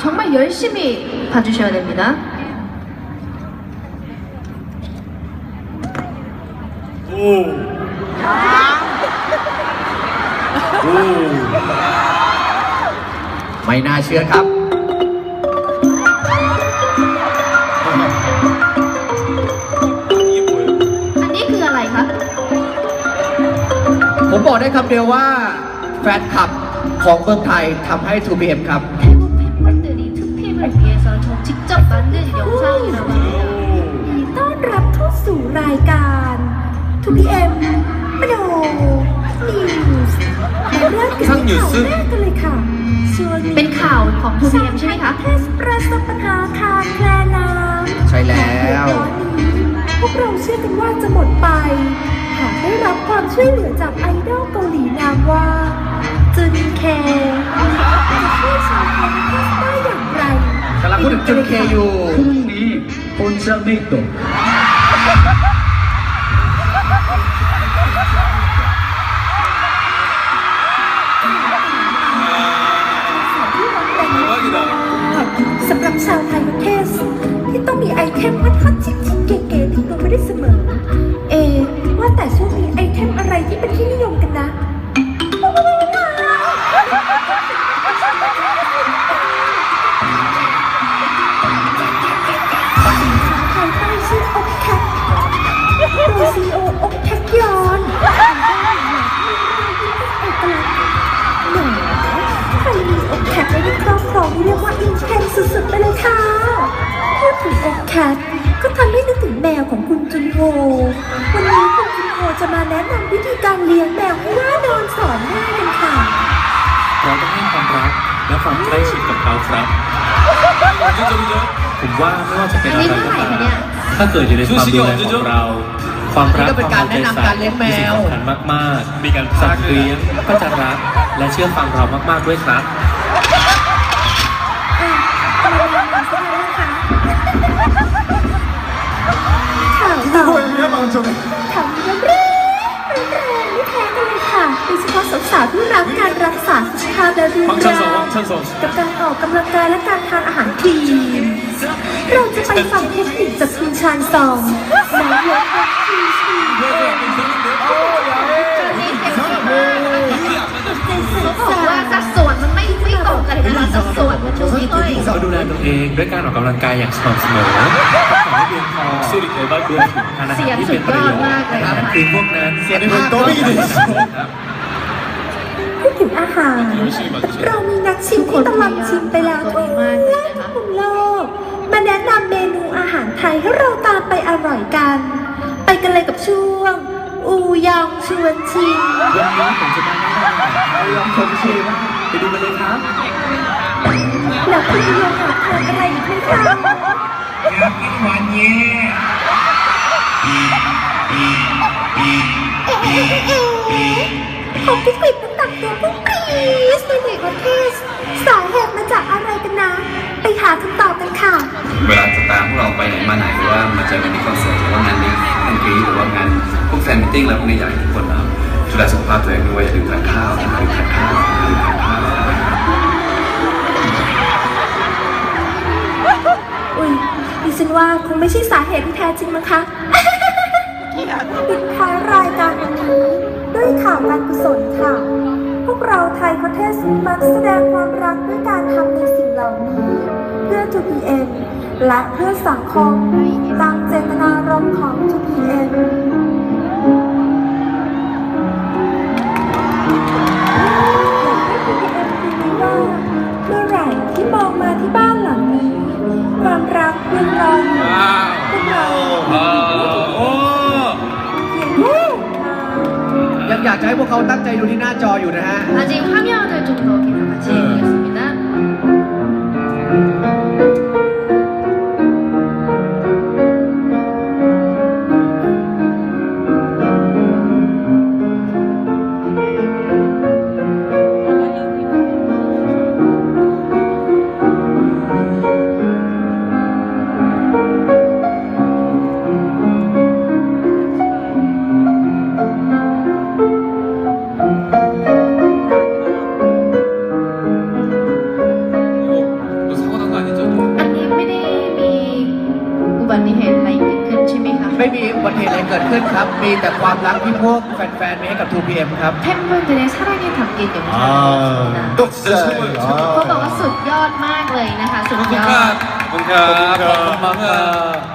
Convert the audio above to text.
정말 열심히 봐주셔야 됩니다. 오. 오. ไม่น่าเชื่อครับ 이게 뭐예요? อันนี้คืออะไรคะ ผมบอกได้คำเดียวว่า แฟนคลับของเมืองไทยทำให้ 2PM ครับ 태국 팬분들이 2PM을 위해서 저 직접 만든 영상이라고 합니다. ยินดีต้อนรับเข้าสู่รายการ 2PM มโนนิวส์มาเริ่มกันที่ข่าวแรกกันเลยค่ะช่วงนี้ เป็นข่าวของ 2PM ใช่ไหมคะ เทศประสบปัญหาขาดแคลนน้ำ ใช่แล้ว ตอนนี้พวกเราเชื่อกันว่าจะหมดไป หากได้รับความช่วยเหลือจากไอดอลเกาหลีนามว่าจุนเคจะช่วยชาวไทยเท กำลังพูดถึงจุนเคทก็ทำให้นึกถึงแมวของคุณจุนโฮ วันนี้คุณจุนโฮจะมาแนะนำวิธีการเลี้ยงแมวให้น่านอนสอนง่ายกันค่ะ เราต้องให้ความรักและความใกล้ชิดกับเขาครับผมว่าไม่ว่าจะเป็นอะไรก็ตามถ้าเกิดอยู่ในความดูแลของเรา ความรักนี่ก็เป็นการแนะนำการเลี้ยงแมวสิ่งสำคัญมากๆ มีการสัตว์เลี้ยงก็จะรักและเชื่อฟังเรามากๆด้วยครับ ข่าวนี้แรงแรงไม่แพ้กันเลยค่ะโดยเฉพาะสาวๆที่รักการรักษาสุขภาพและรูปฟังก์ชันร่าสองงฟังก์ชันสองกับการออกกำลังกายและการทานอาหารคลีนเราจะไปฟังเทคนิคจากคุณชานซองนายกรัฐมนตรีชีเอ็มเขาบอกว่าสัดส่วนมันไม่ไม่ตรงกันเลยนะสัดส่วนมันดูไม่ค่อยเราดูแลตัวเองด้วยการออกกำลังกายอย่างสม่ำเสมอพักผ่อนให้เพียงพอ สุริเอบ้าเพื่อนทานอาหารที่เป็นประโยชน์นั่นคือพวกนั้นเสียในโต๊ะที่ดี ครับ พูดถึงอาหาร เรามีนักชิมที่ตลอดชิมไปแล้วทั่วทุกมุมโลก มาแนะนำเมนูอาหารไทยให้เราตามไปอร่อยกัน ไปกันเลยกับช่วง อูยองชวนชิม วันนี้ผมจะมาแนะนำอาหารไทยลองชมชิมไปดูกันเลยครับแล้วคุณยองหาทานอะไรอีกไหมคะเอ๊ะ ผมพิกฤตน้ำหนักตัวพุ่งปรี๊ดในเด็กประเทศสาเหตุมาจากอะไรกันนะ ไปหาคำตอบกันค่ะ เวลาจะตามพวกเราไปไหนมาไหนหรือว่ามาเจอกันที่คอนเสิร์ตหรือว่างานนี้งานกรีหรือว่างานพวกแฟนมิทติ้งแล้วพวกนี้อยากให้ทุกคนนะครับดูแลสุขภาพตัวเองด้วยอย่าลืมทานข้าวอย่าลืมทานข้าวอย่าลืมทานข้าว อุ้ย ดิฉันว่าคงไม่ใช่สาเหตุที่แท้จริงมั้งคะปิดท้ายรายการวันนี้ ด้วยข่าวการกุศลค่ะ พวกเราไทยประเทศมักแสดงความรักด้วยการทำในสิ่งเหล่านี้ เพื่อ 2PM และเพื่อสังคมตามเจตนารมณ์ของ 2PM จะให้พวกเขาตั้งใจดูที่หน้าจออยู่นะฮะ 아직 화면을 좀 더 계속 같이 보겠습니다. ตุ มคะ ไม่มีอุบัติเหตุอะไรเกิดขึ้นครับ มีแต่ความรักที่พวกแฟนๆมีให้กับ 2PM ครับ 팬분들의 사랑에 담긴 영상이었습니다. 또 진짜 최고, 최고. เขาบอกว่าสุดยอดมากเลยนะคะ สุดยอด ขอบคุณครับขอบคุณมากครับ